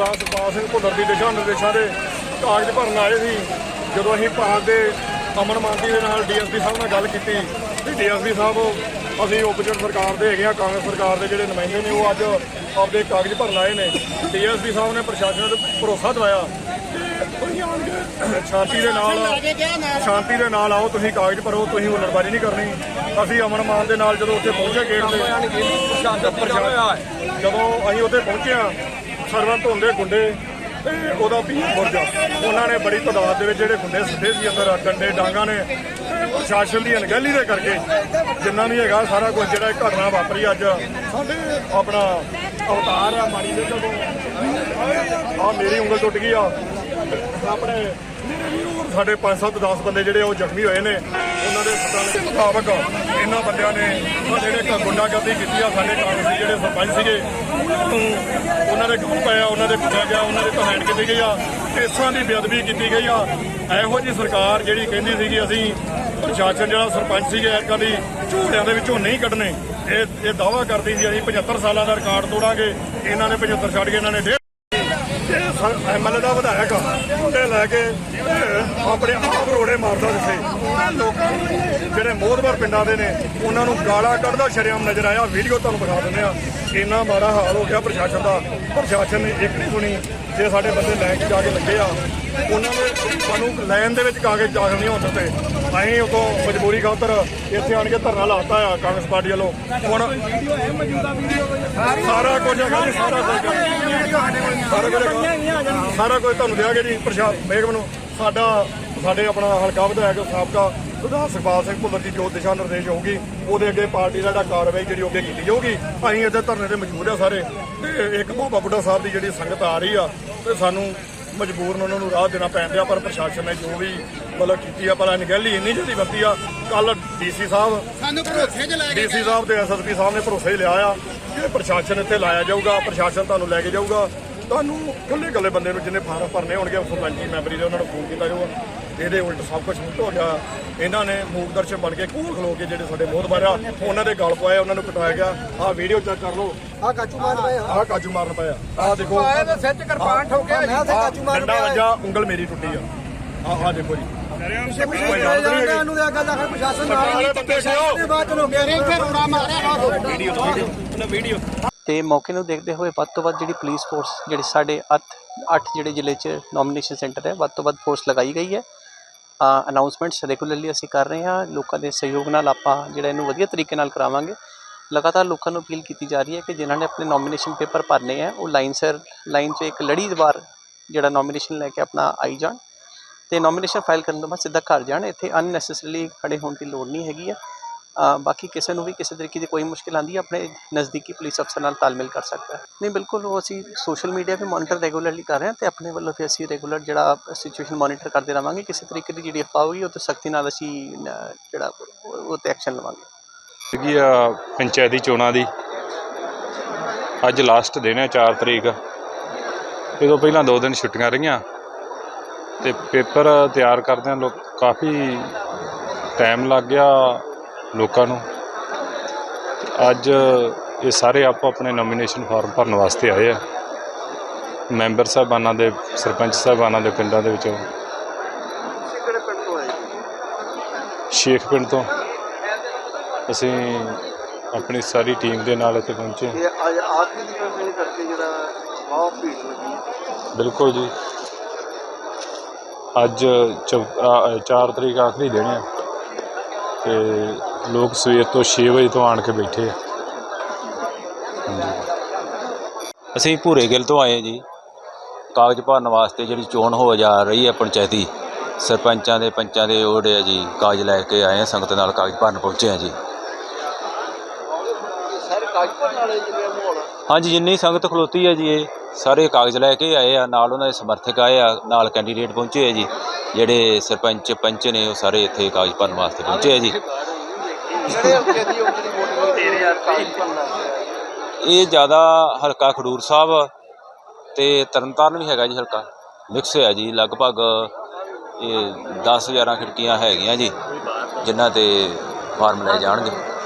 ਸਰਦਾਰ ਸੁਖਪਾਲ ਸਿੰਘ ਭੁੱਲਰ ਦੀ ਦਿਸ਼ਾ ਨਿਰਦੇਸ਼ਾਂ ਦੇ ਕਾਗਜ਼ ਭਰਨ ਆਏ ਸੀ। ਜਦੋਂ ਅਸੀਂ ਭਾਰਤ ਦੇ ਅਮਨ ਮਾਨਤੀ ਦੇ ਨਾਲ ਡੀਐਸਪੀ ਸਾਹਿਬ ਨਾਲ ਗੱਲ ਕੀਤੀ ਤੇ ਡੀਐਸਪੀ ਸਾਹਿਬ ਅਸੀਂ ਓਪੋਜੀਟ ਸਰਕਾਰ ਦੇ ਹੈਗੇ ਆ ਕਾਂਗਰਸ ਸਰਕਾਰ ਦੇ ਜਿਹੜੇ ਨੁਮਾਇੰਦੇ ਨੇ ਉਹ ਅੱਜ ਆਪਦੇ ਕਾਗਜ਼ ਭਰਨ ਆਏ ਨੇ। ਡੀਐਸਪੀ ਸਾਹਿਬ ਨੇ ਪ੍ਰਸ਼ਾਸਨ ਨੂੰ ਭਰੋਸਾ ਦਿਵਾਇਆ ਕਿ ਤੁਸੀਂ ਆਣ ਕੇ ਸ਼ਾਂਤੀ ਦੇ ਨਾਲ ਸ਼ਾਂਤੀ ਦੇ ਨਾਲ ਆਓ ਤੁਸੀਂ ਕਾਗਜ਼ ਭਰੋ ਤੁਸੀਂ ਹੁਲੜਬਾਜ਼ੀ ਨਹੀਂ ਕਰਨੀ। ਅਸੀਂ ਅਮਨ ਮਾਨ ਦੇ ਨਾਲ ਜਦੋਂ ਉੱਥੇ ਪਹੁੰਚੇ ਗੇਟ ਤੇ ਜਦੋਂ ਅਸੀਂ ਉੱਥੇ ਪਹੁੰਚੇ ਆ ਸਰਵਰ ਧੁੰਦੇ ਗੁੰਡੇ ਤੇ ਉਹਦਾ ਪੀ ਬੁਰਜ ਉਹਨਾਂ ਨੇ ਬੜੀ ਤਾਦਾਦ ਦੇ ਵਿੱਚ ਜਿਹੜੇ ਗੁੰਡੇ ਸਿੱਧੇ ਸੀ ਅੰਦਰ, ਡੰਡੇ, ਡਾਂਗਾ ਨੇ ਪ੍ਰਸ਼ਾਸਨ ਦੀ ਅਣਗਹਿਲੀ ਦੇ ਕਰਕੇ ਜਿੰਨਾ ਵੀ ਹੈਗਾ ਸਾਰਾ ਕੁਝ ਜਿਹੜਾ ਘਟਨਾ ਵਾਪਰੀ ਅੱਜ। ਸਾਡੇ ਆਪਣਾ ਅਵਤਾਰ ਆ ਮਾੜੀ ਦੇ ਜਦੋਂ ਆ ਮੇਰੀ ਉਂਗਲ ਟੁੱਟ ਗਈ ਆ। ਆਪਣੇ ਮੇਰੇ ਵੀਰ ਹੋਰ ਸਾਡੇ 5-7 10 ਬੰਦੇ ਜਿਹੜੇ ਉਹ ਜ਼ਖਮੀ ਹੋਏ ਨੇ, ਉਹਨਾਂ ਦੇ ਸੱਟਾਂ ਦੇ ਮੁਤਾਬਕ ਇਹਨਾਂ ਬੰਦਿਆਂ ਨੇ ਜਿਹੜੇ ਗੁੰਡਾਗਰਦੀ ਕੀਤੀ ਆ, ਸਾਡੇ ਕਾਂਗਰਸੀ ਜਿਹੜੇ ਸਰਪੰਚ ਸੀਗੇ ਉਹਨਾਂ ਨੂੰ ਉਹਨਾਂ ਦੇ ਗਰੁੱਪ ਪਾਇਆ ਉਹਨਾਂ ਦੇ ਕੁੱਟਿਆ ਗਿਆ ਉਹਨਾਂ ਦੇ ਤਹਾਨ ਕੀਤੀ ਗਈ ਆ, ਕੇਸਾਂ ਦੀ ਬੇਅਦਬੀ ਕੀਤੀ ਗਈ ਆ। ਇਹੋ ਜੀ ਸਰਕਾਰ ਜਿਹੜੀ ਕਹਿੰਦੀ ਸੀਗੀ, ਅਸੀਂ ਪ੍ਰਸ਼ਾਸਨ ਜਿਹੜਾ ਸਰਪੰਚ ਸੀਗੇ ਐਰਕਾਂ ਦੀ ਝੋਲਿਆਂ ਦੇ ਵਿੱਚੋਂ ਨਹੀਂ ਕੱਢਣੇ। ਇਹ ਇਹ ਦਾਵਾ ਕਰਦੀ ਸੀ, ਅਸੀਂ 75 ਸਾਲਾਂ ਦਾ ਰਿਕਾਰਡ ਤੋੜਾਂਗੇ, ਇਹਨਾਂ ਨੇ 75 ਛੱਡ ਕੇ ਇਹਨਾਂ ਨੇ ਡੇਢ ਐਮਐਲਏ ਦਾ ਵਿਧਾਇਕ ਮੁੰਡੇ ਲੈ ਕੇ ਆਪਣੇ ਆਪ ਰੋੜੇ ਮਾਰਦਾ ਦਿੱਤੇ ਇਹ ਲੋਕਾਂ ਨੂੰ, ਜਿਹੜੇ ਮੋਹਦਵਰ ਪਿੰਡਾਂ ਦੇ ਨੇ, ਉਹਨਾਂ ਨੂੰ ਗਾਲਾਂ ਕੱਢਦਾ ਸ਼ਰੇਆਮ ਨਜ਼ਰ ਆਇਆ। ਵੀਡੀਓ ਤੁਹਾਨੂੰ ਦਿਖਾ ਦਿੰਦੇ ਆ। ਇੰਨਾ ਮਾੜਾ ਹਾਲ ਹੋ ਗਿਆ ਪ੍ਰਸ਼ਾਸਨ ਦਾ। ਪ੍ਰਸ਼ਾਸਨ ਨੇ ਇੱਕ ਨਹੀਂ ਸੁਣੀ। ਜੇ ਸਾਡੇ ਬੰਦੇ ਲੈ ਕੇ ਜਾ ਕੇ ਲੱਗੇ ਆ, ਉਹਨਾਂ ਨੇ ਸਾਨੂੰ ਲਾਈਨ ਦੇ ਵਿੱਚ ਕਾਗਜ਼ ਦਾਖਲ ਨਹੀਂ ਹੋਣ ਦਿੱਤੇ ਅਸੀਂ ਉਦੋਂ ਮਜਬੂਰੀ ਖਾਤਰ ਇੱਥੇ ਆਣ ਕੇ ਧਰਨਾ ਲਾਤਾ ਆ, ਕਾਂਗਰਸ ਪਾਰਟੀ ਵੱਲੋਂ। ਹੁਣ ਸਾਰਾ ਕੁਝ ਹੈਗਾ ਜੀ, ਸਾਰਾ ਕੁਝ ਸਾਰਾ ਕੁਝ ਹੈਗਾ। ਸਾਰਾ ਕੁਝ ਤੁਹਾਨੂੰ ਦਿਆਂਗੇ ਜੀ ਪ੍ਰਸ਼ਾਦ ਬੇਗਮ ਨੂੰ। ਸਾਡਾ, ਸਾਡੇ ਆਪਣਾ ਹਲਕਾ ਵਿਧਾਇਕ ਸਾਬਕਾ ਸਰਦਾਰ ਸੁਖਪਾਲ ਸਿੰਘ ਭੁੱਲਰ ਦੀ ਜੋ ਦਿਸ਼ਾ ਨਿਰਦੇਸ਼ ਹੋਊਗੀ ਉਹਦੇ ਅੱਗੇ ਪਾਰਟੀ ਦਾ ਜਿਹੜਾ ਕਾਰਵਾਈ ਜਿਹੜੀ ਉਹ ਅੱਗੇ ਕੀਤੀ ਜਾਊਗੀ। ਅਸੀਂ ਇੱਥੇ ਧਰਨੇ ਤੇ ਮਜਬੂਰ ਆ ਸਾਰੇ। ਤੇ ਇੱਕ ਬਾਬਾ ਬੁੱਢਾ ਸਾਹਿਬ ਦੀ ਜਿਹੜੀ ਸੰਗਤ ਆ ਰਹੀ ਆ ਤੇ ਸਾਨੂੰ ਮਜਬੂਰਨ ਉਹਨਾਂ ਨੂੰ ਰਾਹ ਦੇਣਾ ਪੈਂਦਾ ਪਰ ਪ੍ਰਸ਼ਾਸਨ ਨੇ ਜੋ ਵੀ ਮਤਲਬ ਕੀਤੀ ਆ ਪਰ ਅਣਗਹਿਲੀ ਇੰਨੀ ਜਿਹੀ ਵਰਤੀ ਆ ਕੱਲ ਡੀਸੀ ਸਾਹਿਬ ਸਾਨੂੰ ਭਰੋਸੇ 'ਚ ਲੈ ਕੇ ਡੀਸੀ ਸਾਹਿਬ ਤੇ ਐਸਐਸਪੀ ਸਾਹਿਬ ਨੇ ਭਰੋਸੇ ਲਿਆ ਆ ਕਿ ਪ੍ਰਸ਼ਾਸਨ ਇੱਥੇ ਲਾਇਆ ਜਾਊਗਾ ਪ੍ਰਸ਼ਾਸਨ ਤੁਹਾਨੂੰ ਲੈ ਕੇ ਜਾਊਗਾ। ਤੁਹਾਨੂੰ ਕੱਲੇ ਕੱਲੇ ਬੰਦੇ ਨੂੰ ਜਿੰਨੇ ਫਾਰਮ ਭਰਨੇ ਹੋਣਗੇ ਸਰਪੰਚੀ ਮੈਂਬਰੀ ਦੇ ਉਹਨਾਂ ਨੂੰ ਫੋਨ ਕੀਤਾ ਜਾਊਗਾ ਇਹਦੇ ਉਲਟ ਸਭ ਕੁਝ ਉਲਟ ਹੋ ਗਿਆ। ਇਹਨਾਂ ਨੇ ਮੂਕ ਦਰਸ਼ਨ ਬਣ ਕੇ ਕੋਲ ਖਲੋ ਕੇ ਜਿਹੜੇ ਸਾਡੇ ਮੋਹਤਬਾਰ ਆ ਉਹਨਾਂ ਦੇ ਗਲ ਪਵਾਏ ਉਹਨਾਂ ਨੂੰ ਕਟਾਇਆ ਗਿਆ। ਆਹ ਵੀਡੀਓ ਚੈੱਕ ਕਰ ਲਓ। ਆ ਕਾਚੂ ਮਾਰ ਪਏ ਆਹ ਕਾਜੂ ਮਾਰਨ ਪਿਆ ਆਹ ਦੇਖੋ। ਆਏ ਤਾਂ ਸਿਰ 'ਚ ਕਿਰਪਾਨ ਠੋਕਿਆ ਮੈਂ ਤੇ ਕਾਚੂ ਮਾਰ ਡੰਡਾ ਵੱਜਾ ਉਂਗਲ ਮੇਰੀ ਟੁੱਟੀ ਆ। ਆਹ ਆਹ ਦੇਖੋ ਜੀ। ਇਹਨੂੰ ਦੇ ਅੱਗਾ ਦਾਖਲ ਪ੍ਰਸ਼ਾਸਨ ਨਾਲ ਸਿਓ ਦੇ ਬਾਅਦ ਚਲੋ ਮੇਰੇ ਇੱਥੇ ਰੋੜਾ ਮਾਰਿਆ ਤੇ ਮੌਕੇ ਨੂੰ ਦੇਖਦੇ ਹੋਏ ਵੱਧ ਤੋਂ ਵੱਧ ਜਿਹੜੀ ਪੁਲਿਸ ਫੋਰਸ ਜਿਹੜੇ ਸਾਡੇ 8 ਅੱਠ ਜਿਹੜੇ ਜ਼ਿਲ੍ਹੇ 'ਚ ਨੋਮੀਨੇਸ਼ਨ ਸੈਂਟਰ ਹੈ, ਵੱਧ ਤੋਂ ਵੱਧ ਫੋਰਸ ਲਗਾਈ ਗਈ ਹੈ। ਅਨਾਉਂਸਮੈਂਟਸ ਰੈਗੂਲਰਲੀ ਅਸੀਂ ਕਰ ਰਹੇ ਹਾਂ। ਲੋਕਾਂ ਦੇ ਸਹਿਯੋਗ ਨਾਲ ਆਪਾਂ ਜਿਹੜਾ ਇਹਨੂੰ ਵਧੀਆ ਤਰੀਕੇ ਨਾਲ ਕਰਾਵਾਂਗੇ। ਲਗਾਤਾਰ ਲੋਕਾਂ ਨੂੰ ਅਪੀਲ ਕੀਤੀ ਜਾ ਰਹੀ ਹੈ ਕਿ ਜਿਨ੍ਹਾਂ ਨੇ ਆਪਣੇ ਨੋਮੀਨੇਸ਼ਨ ਪੇਪਰ ਭਰਨੇ ਆ ਉਹ ਲਾਈਨ ਸਰ ਲਾਈਨ 'ਚ ਇੱਕ ਲੜੀਵਾਰ ਜਿਹੜਾ ਨੋਮੀਨੇਸ਼ਨ ਲੈ ਕੇ ਆਪਣਾ ਆਈ ਜਾਣ। ਤੇ ਨੋਮੀਨੇਸ਼ਨ ਫਾਈਲ ਕਰਨ ਤੋਂ ਬਾਅਦ ਸਿੱਧਾ ਘਰ ਜਾਣ। ਇੱਥੇ ਅਨਨੈਸੈਸਰੀਲੀ ਖੜੇ ਹੋਣ ਦੀ ਲੋੜ ਨਹੀਂ ਹੈਗੀ ਆ। ਬਾਕੀ ਕਿਸੇ ਨੂੰ ਵੀ ਕਿਸੇ ਤਰੀਕੇ ਦੀ ਕੋਈ ਮੁਸ਼ਕਿਲ ਆਂਦੀ ਹੈ, ਆਪਣੇ ਨਜ਼ਦੀਕੀ ਪੁਲਿਸ ਅਫਸਰ ਨਾਲ ਤਾਲਮੇਲ ਕਰ ਸਕਦਾ ਹੈ। ਨਹੀਂ, ਬਿਲਕੁਲ ਉਹ ਅਸੀਂ ਸੋਸ਼ਲ ਮੀਡੀਆ ਵੀ ਮੋਨੀਟਰ ਰੈਗੂਲਰਲੀ ਕਰ ਰਹੇ ਹਾਂ ਤੇ ਆਪਣੇ ਵੱਲੋਂ ਵੀ ਅਸੀਂ ਰੈਗੂਲਰ ਜਿਹੜਾ ਸਿਚੁਏਸ਼ਨ ਮੋਨੀਟਰ ਕਰਦੇ ਰਵਾਂਗੇ ਕਿਸੇ ਤਰੀਕੇ ਦੀ ਜਿਹੜੀ ਅਫਵਾਹ ਹੋਈ, ਉਹ ਤੇ ਸਖਤੀ ਨਾਲ ਅਸੀਂ ਜਿਹੜਾ ਉਹ ਤੇ ਐਕਸ਼ਨ ਲਵਾਂਗੇ। ਹੈਗੀ ਆ ਪੰਚਾਇਤੀ ਚੋਣਾਂ ਦੀ। ਅੱਜ ਲਾਸਟ ਦਿਨ ਹੈ 4 ਤਰੀਕ। ਇਹ ਤੋਂ ਪਹਿਲਾਂ 2 ਦਿਨ ਛੁੱਟੀਆਂ ਰਹੀਆਂ ਤੇ ਪੇਪਰ ਤਿਆਰ ਕਰਦਿਆਂ ਲੋਕ ਕਾਫੀ ਟਾਈਮ ਲੱਗ ਗਿਆ। ਲੋਕਾਂ ਨੂੰ। ਅੱਜ ਇਹ ਸਾਰੇ ਆਪੋ ਆਪਣੇ ਨੋਮੀਨੇਸ਼ਨ ਫਾਰਮ ਭਰਨ ਵਾਸਤੇ ਆਏ ਆ। ਮੈਂਬਰ ਸਾਹਿਬਾਨਾਂ ਦੇ ਸਰਪੰਚ ਸਾਹਿਬਾਨਾਂ ਦੇ ਪਿੰਡਾਂ ਦੇ ਵਿੱਚੋਂ। ਸ਼ੇਖ ਪਿੰਡ ਤੋਂ। ਅਸੀਂ ਆਪਣੀ ਸਾਰੀ ਟੀਮ ਦੇ ਨਾਲ ਇੱਥੇ ਪਹੁੰਚੇ। ਇਹ ਅੱਜ ਆਖਰੀ ਦੀ ਕੰਪਨੀ ਕਰਕੇ ਜਿਹੜਾ ਬਹੁਤ ਭੀੜ ਲੱਗੀ। ਬਿਲਕੁਲ ਜੀ। ਅੱਜ 4 ਤਰੀਕ ਆਖਰੀ ਦਿਨ ਹੈ ਤੇ ਲੋਕ ਸਵੇਰ ਤੋਂ 6 ਵਜੇ ਤੋਂ ਆਣ ਕੇ ਬੈਠੇ ਆ। ਅਸੀਂ ਭੂਰੇ ਗਿੱਲ ਤੋਂ ਆਏ ਹਾਂ ਜੀ। ਕਾਗਜ਼ ਭਰਨ ਵਾਸਤੇ ਜਿਹੜੀ ਚੋਣ ਹੋ ਜਾ ਰਹੀ ਹੈ ਪੰਚਾਇਤੀ ਸਰਪੰਚਾਂ ਦੇ ਪੰਚਾਂ ਦੇ ਉਹਦੇ ਆ ਜੀ ਕਾਗਜ਼ ਲੈ ਕੇ ਆਏ ਹਾਂ ਸੰਗਤ ਨਾਲ ਕਾਗਜ਼ ਭਰਨ ਪਹੁੰਚੇ ਹਾਂ ਜੀ। ਸਾਰੇ ਕਾਗਜ਼ਾਂ ਨਾਲੇ ਜਿਹੜੇ ਮਾਹੌਲ ਹਾਂਜੀ ਜਿੰਨੀ ਸੰਗਤ ਖਲੋਤੀ ਹੈ ਜੀ ਇਹ ਸਾਰੇ ਕਾਗਜ਼ ਲੈ ਕੇ ਆਏ ਆ ਨਾਲ ਉਹਨਾਂ ਦੇ ਸਮਰਥਕ ਆਏ ਆ ਨਾਲ ਕੈਂਡੀਡੇਟ ਪਹੁੰਚੇ ਆ ਜੀ। ਜਿਹੜੇ ਸਰਪੰਚ ਪੰਚ ਨੇ ਉਹ ਸਾਰੇ ਇੱਥੇ ਕਾਗਜ਼ ਭਰਨ ਵਾਸਤੇ ਪਹੁੰਚੇ ਆ ਜੀ। ਜਿਹੜੇ ਹਲਕੇ ਦੀ ਉਹ ਜਿਹੜੀ ਵੋਟਿੰਗ ਤੇਰੇ ਯਾਰ ਕਾਗਜ਼ ਭਰਨਾ ਇਹ ਜ਼ਿਆਦਾ ਹਲਕਾ ਖਡੂਰ ਸਾਹਿਬ ਤੇ ਤਰਨਤਾਰਨ ਵੀ ਹੈਗਾ ਜੀ ਹਲਕਾ। ਮਿਕਸ ਹੈ ਜੀ, ਲਗਭਗ ਇਹ 10 11 ਖਿੜਕੀਆਂ ਹੈਗੀਆਂ ਜੀ, ਜਿਨ੍ਹਾਂ ਤੇ ਫਾਰਮ ਲੈ ਜਾਣਗੇ।